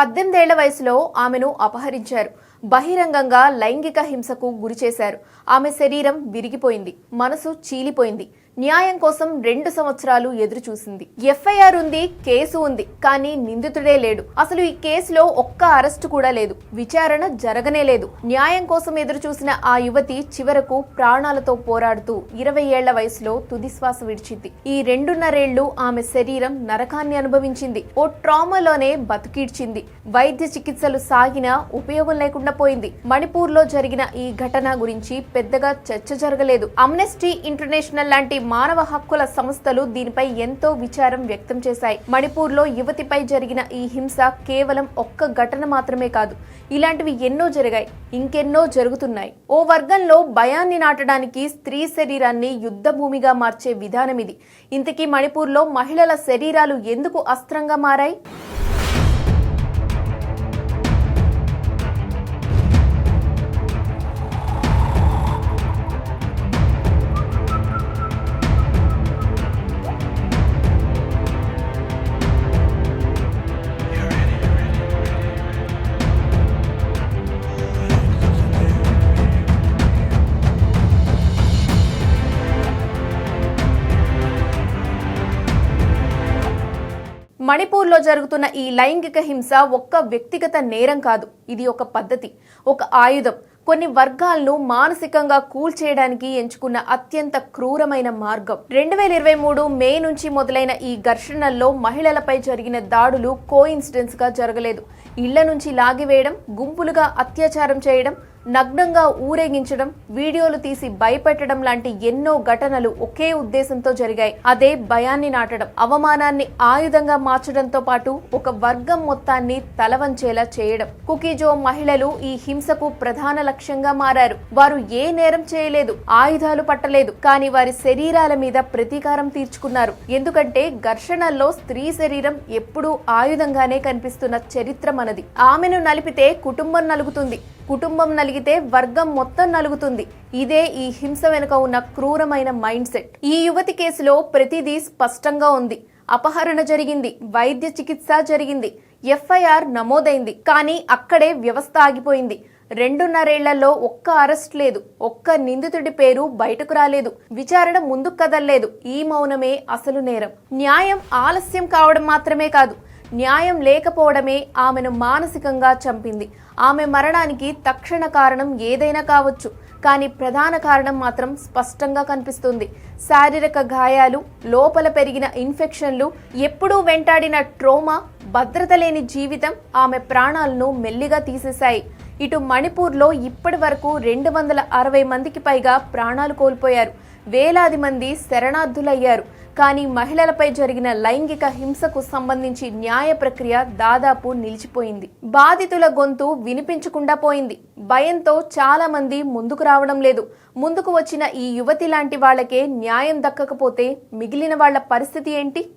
పద్దెనిమిదేళ్ళ వయసులో ఆమెను అపహరించారు. బహిరంగంగా లైంగిక హింసకు గురిచేశారు ఆమె శరీరం విరిగిపోయింది. మనసు చీలిపోయింది. న్యాయం కోసం రెండు సంవత్సరాలు ఎదురు చూసింది ఎఫ్ఐఆర్ ఉంది కేసు ఉంది కానీ నిందితుడే లేడు. అసలు ఈ కేసులో ఒక్క అరెస్టు కూడా లేదు. విచారణ జరగనే లేదు. న్యాయం కోసం ఎదురు చూసిన ఆ యువతి చివరకు ప్రాణాలతో పోరాడుతూ ఇరవై ఏళ్ళ వయసులో తుదిశ్వాస విడిచింది. ఈ రెండున్నరేళ్ళు ఆమె శరీరం నరకాన్ని అనుభవించింది. ఓ ట్రామాలోనే బతికిడ్చింది. వైద్య చికిత్సలు సాగినా ఉపయోగం లేకుండా పోయింది మణిపూర్లో జరిగిన ఈ ఘటన గురించి పెద్దగా చర్చ జరగలేదు. అమ్నెస్టీ ఇంటర్నేషనల్ లాంటి మానవ హక్కుల సంస్థలు దీనిపై ఎంతో విచారం వ్యక్తం చేశాయి. మణిపూర్లో యువతిపై జరిగిన ఈ హింస కేవలం ఒక్క ఘటన మాత్రమే కాదు ఇలాంటివి ఎన్నో జరిగాయి ఇంకెన్నో జరుగుతున్నాయి. ఓ వర్గంలో భయాన్ని నాటడానికి స్త్రీ శరీరాన్ని యుద్ధ భూమిగా మార్చే విధానం ఇది. ఇంతకీ మణిపూర్లో మహిళల శరీరాలు ఎందుకు అస్త్రంగా మారాయి? మణిపూర్లో జరుగుతున్న ఈ లైంగిక హింస ఒక్క వ్యక్తిగత నేరం కాదు. ఇది ఒక పద్ధతి ఒక ఆయుధం. కొన్ని వర్గాలను మానసికంగా కూల్చేయడానికి ఎంచుకున్న అత్యంత క్రూరమైన మార్గం. రెండు వేల ఇరవై మూడు మే నుంచి మొదలైన ఈ ఘర్షణల్లో మహిళలపై జరిగిన దాడులు కోఇన్సిడెన్స్గా జరగలేదు. ఇళ్ళ నుంచి లాగివేయడం గుంపులుగా అత్యాచారం చేయడం నగ్నంగా ఊరేగించడం వీడియోలు తీసి భయపెట్టడం లాంటి ఎన్నో ఘటనలు ఒకే ఉద్దేశంతో జరిగాయి. అదే భయాన్ని నాటడం అవమానాన్ని ఆయుధంగా మార్చడంతో పాటు ఒక వర్గం మొత్తాన్ని తలవంచేలా చేయడం. కుకీజో మహిళలు ఈ హింసకు ప్రధాన లక్ష్యంగా మారారు. వారు ఏ నేరం చేయలేదు ఆయుధాలు పట్టలేదు కానీ వారి శరీరాల మీద ప్రతీకారం తీర్చుకున్నారు. ఎందుకంటే ఘర్షణల్లో స్త్రీ శరీరం ఎప్పుడూ ఆయుధంగానే కనిపిస్తున్న చరిత్ర మనది. ఆమెను నలిపితే కుటుంబం నలుగుతుంది. కుటుంబం నలిగితే వర్గం మొత్తం నలుగుతుంది. ఇదే ఈ హింస వెనుక ఉన్న క్రూరమైన మైండ్ సెట్ ఈ యువతి కేసులో ప్రతిదీ స్పష్టంగా ఉంది. అపహరణ జరిగింది. వైద్య చికిత్స జరిగింది. ఎఫ్ఐఆర్ నమోదైంది. కానీ అక్కడే వ్యవస్థ ఆగిపోయింది. రెండున్నరేళ్ళలో ఒక్క అరెస్ట్ లేదు. ఒక్క నిందితుడి పేరు బయటకు రాలేదు. విచారణ ముందుకు కదల్లేదు. ఈ మౌనమే అసలు నేరం. న్యాయం ఆలస్యం కావడం మాత్రమే కాదు. న్యాయం లేకపోవడమే ఆమెను మానసికంగా చంపింది. ఆమె మరణానికి తక్షణ కారణం ఏదైనా కావచ్చు కానీ ప్రధాన కారణం మాత్రం స్పష్టంగా కనిపిస్తుంది. శారీరక గాయాలు లోపల పెరిగిన ఇన్ఫెక్షన్లు ఎప్పుడూ వెంటాడిన ట్రోమా భద్రత లేని జీవితం ఆమె ప్రాణాలను మెల్లిగా తీసేశాయి. ఇటు మణిపూర్లో ఇప్పటి వరకు రెండు వందల అరవై మందికి పైగా ప్రాణాలు కోల్పోయారు. వేలాది మంది శరణార్థులయ్యారు. కానీ మహిళలపై జరిగిన లైంగిక హింసకు సంబంధించి న్యాయ ప్రక్రియ దాదాపు నిలిచిపోయింది. బాధితుల గొంతు వినిపించకుండా పోయింది. భయంతో చాలా మంది ముందుకు రావడం లేదు. ముందుకు వచ్చిన ఈ యువతి లాంటి వాళ్ళకే న్యాయం దక్కకపోతే మిగిలిన వాళ్ళ పరిస్థితి ఏంటి?